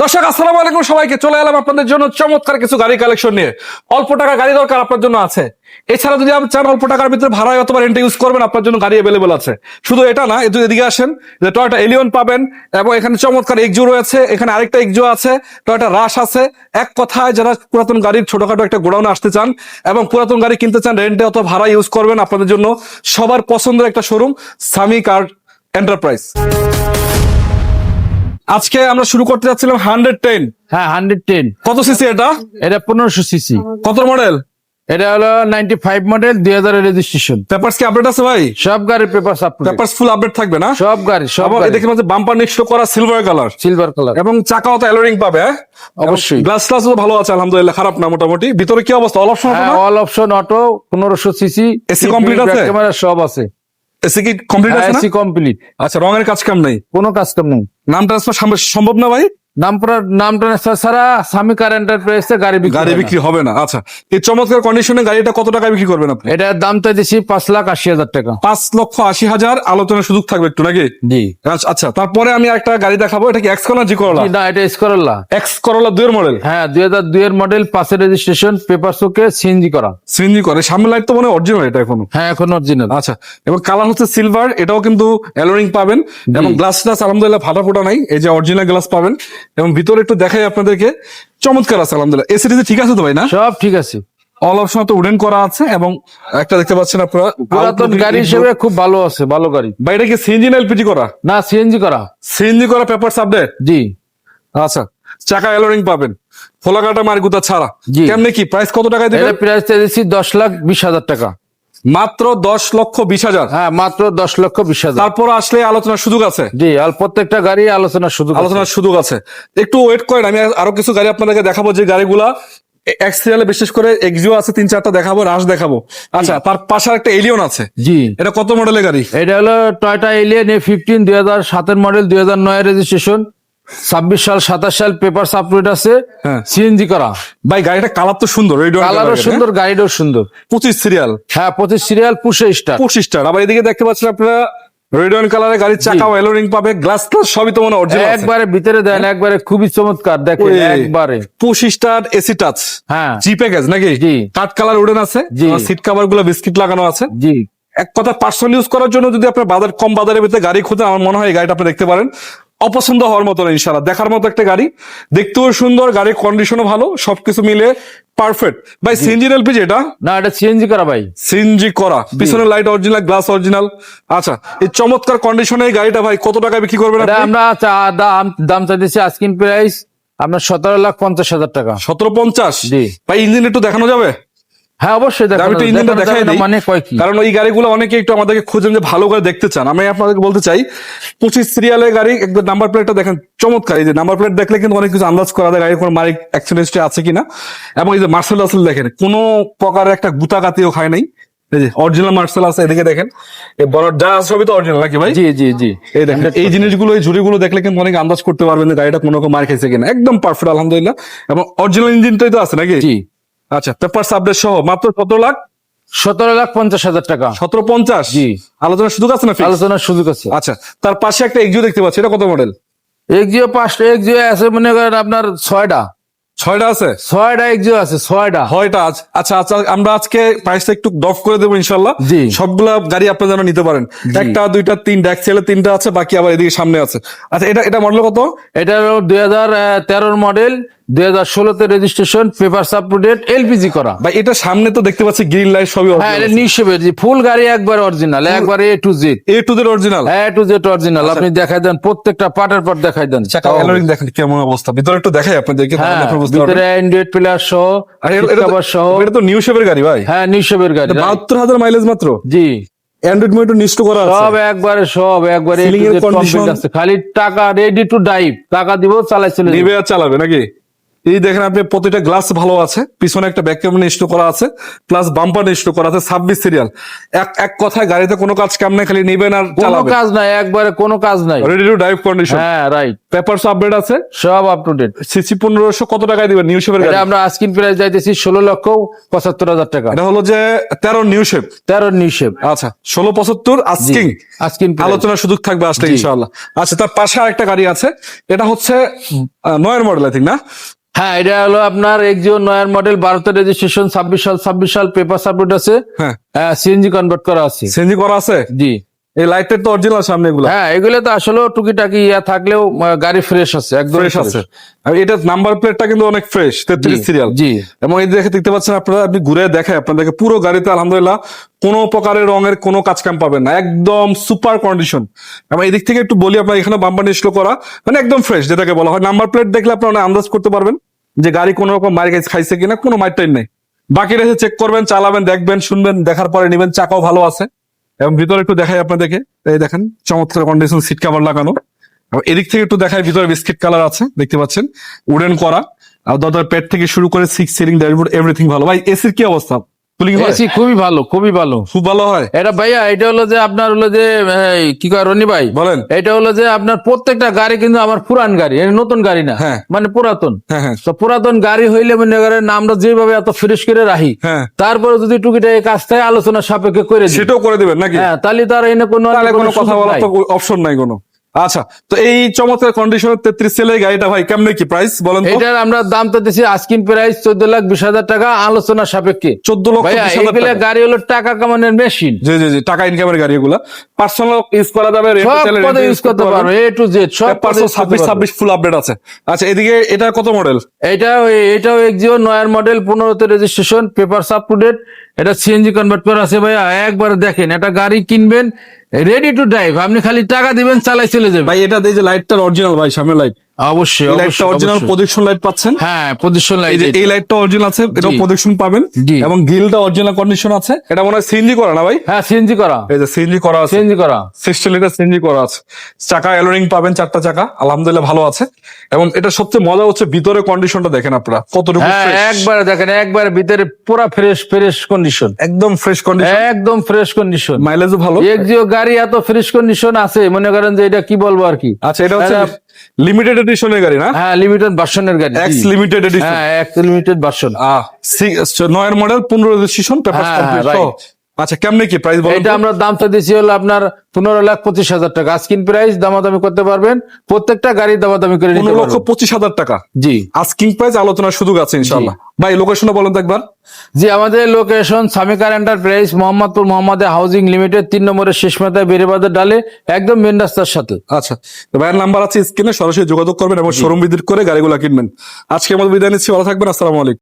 দর্শক, আসসালামু আলাইকুম। সবাইকে চলে এলাম আপনাদের জন্য চমৎকার কিছু গাড়ি কালেকশন নিয়ে। অল্প টাকা গাড়ি দরকার আপনার জন্য আছে। এছাড়া যদি আপনি চান অল্প টাকার ভিতরে ভাড়ায় অথবা রেন্টে ইউজ করবেন, আপনার জন্য গাড়ি অ্যাভেলেবল আছে। শুধু এটা না একটু এদিকে আসেন, যে টয়টা এলিয়ন পাবেন এবং এখানে চমৎকার এক্সু রয়েছে। এখানে আরেকটা এক্সু আছে টয়টা রাশ আছে। এক কথায় যারা পুরাতন গাড়ির ছোটখাটো একটা গোডাউনে আসতে চান এবং পুরাতন গাড়ি কিনতে চান রেন্টে অথবা ভাড়া ইউজ করবেন, আপনাদের জন্য সবার পছন্দের একটা শোরুম সামি কার এন্টারপ্রাইজ আজকে আমরা শুরু করতে যাচ্ছিলাম হান্ড্রেড টেন। হ্যাঁ হান্ড্রেড টেন। কত সিসি এটা? এটা পনেরোশো সিসি। কত মডেল? এটা হলো নাইনটি ফাইভ মডেল দুই হাজারের রেজিস্ট্রেশন পেপারস কি আপডেট আছে ভাই? সব গাড়ির পেপার আপডেট ফুল আপডেট থাকবে না? সব গাড়ি সব এই দেখে মাঝে বাম্পার নিশ্চয় করা সিলভার কালার সিলভার কালার এবং চাকাও তো অ্যালোরিং পাবে হ্যাঁ? অবশ্যই। গ্লাস গ্লাস ভালো আছে আলহামদুলিল্লাহ খারাপ না মোটামুটি। ভিতরে কি অবস্থা? All option all option auto পনেরোশো সিসি এসি complete আছে? ক্যামেরা সব আছে। এসি কি কমপ্লিট আছে না? এসি কমপ্লিট আচ্ছা রঙের কাজ কাম নাই কোনো কাজ কাম নাই। নাম ট্রান্সফার সম্ভব না ভাই? নাম পুরা- নাম ট্রান্সফার ছাড়া স্বামী কার এন্টারপ্রাইজে গাড়ি বিক্রি গাড়ি বিক্রি হবে না। আচ্ছা এই চমৎকার কন্ডিশনে গাড়িটা কত বিক্রি করবেন আপনি? এটার দাম পাঁচ লাখ আশি হাজার টাকা। পাঁচ লক্ষ আশি হাজার আলোচনার সুযোগ থাকবে একটু নাকি? জি। আচ্ছা, আচ্ছা তারপরে আমি একটা গাড়ি দেখাবো এটা কি এক্স করলা জি করলা না এটা স্করল্লা এক্স করলা দুয়ের মডেল হ্যাঁ দুই হাজার মডেল পাঁচের রেজিস্ট্রেশন পেপার শোকে সিএনজি করা। সিএনজি করে। সামনে লাইট তো মনে অরিজিনাল এটা এখনও। হ্যাঁ এখন অরিজিনাল আচ্ছা এবং কালার হচ্ছে সিলভার এটাও কিন্তু অ্যালোরিং পাবেন। এবং গ্লাস গ্লাস আলহামদুলিল্লাহ ফাটা ফোটা নাই এই যে অরিজিনাল গ্লাস পাবেন। এবং ভিতরে একটু দেখাই আপনাদেরকে। চমৎকার আছে আলহামদুলিল্লাহ। এসি ঠিক আছে তো ভাই না? সব ঠিক আছে। অল অপশন তো উডেন করা আছে এবং একটা দেখতে পাচ্ছেন আপনারা পুরাতন গাড়ি হিসেবে খুব ভালো আছে ভালো গাড়ি। বা এটা কি সিএনজি না এলপিজি করা? না সিএনজি করা। সিএনজি করা পেপার আপডেট জি। আচ্ছা চাকা অ্যালোরিং পাবেন। ফোলা কাটা মারগুতা ছাড়া। কেমনে কি? প্রাইস কত টাকায় দিবেন? প্রাইস দিচ্ছি দশ লাখ বিশ হাজার টাকা। মাত্র দশ লক্ষ বিশ হাজার। হ্যাঁ মাত্র দশ লক্ষ বিশ হাজার। তারপর আসলে আলোচনার সুযোগ আছে? জি আর প্রত্যেকটা গাড়ি আলোচনা শুধু আলোচনার সুযোগ আছে। একটু ওয়েট করেন আমি আরও কিছু গাড়ি আপনাদেরকে দেখাবো যে গাড়িগুলা এক্সিয়ালে বিশেষ করে এক্সিও আছে তিন চারটা দেখাবো রাশ দেখাবো। আচ্ছা তার পাশে একটা এলিয়ন আছে। জি। এটা কত মডেলের গাড়ি? এটা হলো টয়টা এলিয়ন এ ফিফটিন দুই হাজার সাতের মডেল দুই হাজার নয় রেজিস্ট্রেশন ছাব্বিশ সাল সাতাশ সাল পেপার আপডেট আছে। হ্যাঁ। সিএনজি করা। ভাই গাড়িটা কালার তো সুন্দর কালারও সুন্দর গাড়িটাও সুন্দর। পঁচিশ সিরিয়াল হ্যাঁ পঁচিশ সিরিয়াল পুষে স্টার পঁচিশটা আবার এদিকে দেখতে পাচ্ছেন আপনারা রেডিয়ন কালারের গাড়ির চাকা ওয়েলোরিং পাবে গ্লাস গ্লাস সবই তো মনে অরিজিনাল একবারে ভিতরে দেন একবারে খুবই চমৎকার দেখেন। একবারে। পঁচিশটার এসি টাচ হ্যাঁ। জি প্যাকেজ নাকি? জি। কাঠ কালার উডেন আছে। সিট কাভারগুলো বিস্কিট লাগানো আছে। জি। এক কথা পার্সোনাল ইউজ করার জন্য যদি আপনার বাজার কম বাজারের ভিতরে গাড়ি খুঁজেন আমার মনে হয় গাড়িটা আপনি দেখতে পারেন। অপছন্দ হওয়ার মতো না ইনশাল্লাহ দেখার মতো একটা গাড়ি দেখতেও সুন্দর গাড়ির কন্ডিশনও ভালো সবকিছু মিলে পারফেক্ট ভাই সিএনজি এলপিজি এটা? না এটা সিএনজি করা ভাই। সিএনজি করা। পিছনের লাইট অরিজিনাল গ্লাস অরিজিনাল আচ্ছা এই চমৎকার কন্ডিশনে এই গাড়িটা ভাই কত টাকায় বিক্রি করবেন আমরা দাম দাম চাইতেছি আস্কিন প্রাইস আপনার সতেরো লাখ পঞ্চাশ হাজার টাকা। সতেরো পঞ্চাশ? জি। ভাই ইঞ্জিন একটু দেখানো যাবে? হ্যাঁ অবশ্যই আমি যাবে। ইঞ্জিনটা দেখাই দিই মানে কয় কি? কারণ ওই গাড়িগুলো অনেকে একটু আমাদেরকে খোঁজেন যে ভালো করে দেখতে চান। আমি আপনাদেরকে বলতে চাই পঁচিশ সিরিয়ালের গাড়ি একদম নাম্বার প্লেটটা দেখেন চমৎকার। এই যে নাম্বার প্লেট দেখলে কিন্তু অনেক কিছু আন্দাজ করা যায় গাড়ির কোনো মালিক অ্যাক্সিডেন্ট আছে কিনা। এবং এই যে মার্সেল আসল দেখেন কোনো প্রকারের একটা গুতাগাতিও খায় নাই। এই যে অরিজিনাল মার্সেল আছে এদিকে দেখেন এই বড় যা সবই তো অরিজিনাল নাকি ভাই? জি জি জি। এই দেখেন এই জিনিসগুলো এই ঝুড়িগুলো দেখলে কিন্তু অনেক আন্দাজ করতে পারবেন যে গাড়িটা কোনো রকম মার খাইছে কিনা। একদম পারফেক্ট আলহামদুলিল্লাহ। এবং অরিজিনাল ইঞ্জিনটাই তো আছে নাকি? জি। আচ্ছা পেপার সাবডেট সহ মাত্র সতেরো লাখ? সতেরো লাখ পঞ্চাশ হাজার টাকা। সতেরো পঞ্চাশ? জি। আলোচনার সুযোগ আছে না আলোচনার সুযোগ আছে। আচ্ছা তার পাশে একটা এক্সিও দেখতে পাচ্ছি এটা কত মডেল এক্সিও পাঁচটা এক্সিও আছে মনে করেন আপনার ছয়টা। ছয়টা আছে? ছয়টা এক্সিও আছে ছয়টা। ছয়টা আচ্ছা আচ্ছা আমরা আজকে প্রাইসটা একটু ডফ করে দেবো ইনশাল্লাহ জি। সবগুলা গাড়ি আপনারা যেন নিতে পারেন। একটা দুইটা তিন ছেলে তিনটা আছে বাকি আবার এদিকে সামনে আছে। আচ্ছা এটা এটা মডেল কত? এটা হলো দুই হাজার তেরোর মডেল দুই হাজার ষোলোতে রেজিস্ট্রেশন পেপার আপডেট এলপিজি করা। ভাই এটা সামনে তো দেখতে পাচ্ছি গ্রিন লাইট সবই হ্যাঁ এটা ফুল গাড়ি একবার অরিজিনাল একবারে A to Z A to there original A to Z original আপনি দেখাই দেন প্রত্যেকটা পার্টের পর দেখাই দেন। চাকা এলোরিং দেখেন কেমন অবস্থা। ভিতরে একটু দেখাই আপনাদেরকে হ্যাঁ ভিতরে অ্যান্ড্রয়েড প্লেয়ার সহ এটা- সহ। এটা তো নিউ শেপের গাড়ি ভাই। হ্যাঁ নিঃসবের গাড়ি বাহাত্তর হাজার মাইলেজ মাত্র? জি। অ্যান্ড্রয়েড মোটর নিশ্চিত করা আছে? সব একবারে সব একবারে condition- আছে। খালি টাকা রেডি টু ডাইভ টাকা দিব চালাই চলে আর চালাবে নাকি? এই দেখেন আপনি প্রতিটা গ্লাস ভালো আছে পিছনে একটা ব্যাক ক্যামেরা ইনস্টল করা আছে প্লাস বাম্পার ইনস্টল করা আছে ছাব্বিশ সিরিয়াল এক এক কথায় গাড়িতে কোনো কাজ কাম নেই খালি নিবেন আর কোনো কাজ নাই একবারে কোনো কাজ নাই। রেডি টু ড্রাইভ কন্ডিশন হ্যাঁ রাইট পেপারস আপডেট আছে? সব আপ টু ডেট সিসি পনেরোশো কত টাকায় দিবেন নিউ শেপের গাড়ি? আমরা আস্কিন প্রাইস যাইতেছি ষোলো লক্ষ পঁচাত্তর হাজার টাকা। এটা হলো যে তেরো নিউ শেপ তেরো নিশেপ আচ্ছা ষোলো পঁচাত্তর আস্কিং আস্কিন আলোচনার সুযোগ থাকবে আসলে। ইনশাআল্লাহ। আচ্ছা তার পাশে আরেকটা গাড়ি আছে এটা হচ্ছে নয়ের মডেল আই থিঙ্ক না? হ্যাঁ এটা হলো আপনার এক্সিও নয়ার মডেল ভারতের রেজিস্ট্রেশন ছাব্বিশ সাল ছাব্বিশ সাল পেপার সাপোর্ট আছে। হ্যাঁ। সিএনজি কনভার্ট করা আছে। সিএনজি করা আছে? জি। এই লাইটের তো অরিজিনাল সামনে এগুলো। হ্যাঁ এগুলো তো আসলে টুকিটাকি ইয়া থাকলেও গাড়ি ফ্রেশ আছে একদম ফ্রেশ আছে। আর এটা নাম্বার প্লেটটা কিন্তু অনেক ফ্রেশ তেত্রিশ জি, সিরিয়াল জি। এবং এই দেখে দেখতে পাচ্ছেন আপনারা আপনি ঘুরে দেখে আপনাদেরকে পুরো গাড়িতে আলহামদুলিল্লাহ কোনো প্রকারের রঙের কোনো কাজ কাম পাবেন না। একদম সুপার কন্ডিশন এবং এই দিক থেকে একটু বলি আপনার এখানে বাম্পার নিষ্লো করা মানে একদম ফ্রেশ যেটাকে বলা হয়। নাম্বার প্লেট দেখলে আপনারা অনেক আন্দাজ করতে পারবেন যে গাড়ি কোনো রকম মার গাছ খাইছে কিনা কোনো মাইটাই নেই। বাকি রেখে চেক করবেন চালাবেন দেখবেন শুনবেন দেখার পরে নেবেন চাকাও ভালো আছে। এবং ভিতরে একটু দেখাই আপনাদেরকে। এই দেখেন, চমৎকার কন্ডিশন সিট কাভার লাগানো। এদিক থেকে একটু দেখায় ভিতরে বিস্কিট কালার আছে, দেখতে পাচ্ছেন? উডেন করা। আর দাদার পেট থেকে শুরু করে সিক্স সিলিং ড্যাশবোর্ড এভরিথিং ভালো। ভাই এসির কি অবস্থা? এসি খুবই ভালো খুবই ভালো। খুব ভালো হয়? এটা ভাইয়া এটা হলো যে আপনার হলো যে কি কয় রনি ভাই? বলেন। এটা হলো যে আপনার প্রত্যেকটা গাড়ি কিন্তু আমার পুরান গাড়ি নতুন গাড়ি না হ্যাঁ। মানে পুরাতন। হ্যাঁ হ্যাঁ। তো পুরাতন গাড়ি হইলে মনে করেন আমরা যেভাবে এত ফ্রেশ করে রাখি হ্যাঁ। তারপরে যদি টুকিটা এই কাজটাই আলোচনা সাপেক্ষে করে সেটাও করে দিবেন নাকি? হ্যাঁ তাহলে তার এনে কোনো কথা বলার অপশন নাই কোনো। আচ্ছা তো এই চমৎকার কন্ডিশন তেত্রিশ সেলের গাড়িটা ভাই কেমনে কি প্রাইস বলেন এটার আমরা দাম তো দিচ্ছি আজকিন প্রাইস চোদ্দ লাখ বিশ হাজার টাকা আলোচনা সাপেক্ষে। চোদ্দ লক্ষ। গাড়ি হলো টাকা কামানোর মেশিন জি জি জি টাকা ইনকামের গাড়ি এগুলা। পার্সোনাল ইউজ করা যাবে ইউজ করতে পারো এ টু জেড সব ছাব্বিশ ছাব্বিশ ফুল আপডেট আছে। আচ্ছা এদিকে এটা কত মডেল এটা এটাও এক্সিও নয়ার মডেল পনেরোতে registration paper up to date এটা সিএনজি কনভার্ট করা আছে ভাইয়া একবার দেখেন এটা গাড়ি কিনবেন রেডি টু ড্রাইভ আপনি খালি টাকা দিবেন চালাই চলে যাবেন। ভাই এটা দিয়ে যে লাইটটা অরিজিনাল ভাই সামনে লাইট অবশ্যই লাইটটা অরিজিনাল। প্রজেকশন লাইট পাচ্ছেন? হ্যাঁ এই লাইট যে এই লাইটটা অরিজিনাল আছে এটা। প্রজেকশন পাবেন। এবং গ্রিলটা অরিজিনাল কন্ডিশন আছে। এটা মনে হয় সিএনজি করা না ভাই? হ্যাঁ সিএনজি করা। এই যে সিএনজি করা আছে। সিএনজি করা। সিক্সটি লিটার সিএনজি করা আছে। চাকা এলোরিং পাবেন চারটা চাকা। আলহামদুলিল্লাহ ভালো আছে। এবং এটা সবচেয়ে মজা হচ্ছে ভিতরে কন্ডিশনটা দেখেন আপনারা কতটুকু হ্যাঁ fresh। একবারে দেখেন একবারে ভিতরে পুরা ফ্রেশ ফ্রেশ কন্ডিশন একদম ফ্রেশ কন্ডিশন একদম ফ্রেশ কন্ডিশন মাইলেজও ভালো। এক্সিও গাড়ি এত ফ্রেশ কন্ডিশন আছে মনে করেন যে এটা কি বলব আর কি? আচ্ছা এটা হচ্ছে লিমিটেড এডিশনের গাড়ি না হ্যাঁ লিমিটেড ভার্সনের গাড়ি এক্স। লিমিটেড এডিশন হ্যাঁ এক্স লিমিটেড ভার্সন আহ নয়ের মডেল পনেরো রেজিস্ট্রেশন পেপার. আচ্ছা কেমনে কি প্রাইস বলেন এটা? আমরা দামটা দিচ্ছি হলো আপনার পনেরো লাখ পঁচিশ হাজার টাকা। আস্কিন প্রাইস দামাদামি করতে পারবেন প্রত্যেকটা গাড়ি দামাদামি করে নিতে পনেরো লক্ষ পারবেন। পঁচিশ হাজার টাকা? জি। আস্কিং প্রাইস আলোচনার সুযোগ আছে ইনশাল্লাহ ভাই লোকেশনে বলেন তো একবার। জি আমাদের location Samikar enterprise Mohammadpur Mohammad housing limited তিন নম্বরের শেষ মাথায় বেড়েবাজার ডালে একদম মেন রাস্তার সাথে। আচ্ছা তো ভাইয়ের নাম্বার আছে স্ক্রিনে সরাসরি যোগাযোগ করবেন এবং শোরুম ভিজিট করে গাড়িগুলো কিনবেন। আজকে মতো বিদায় নিচ্ছি ভালো থাকবেন আসসালামু আলাইকুম।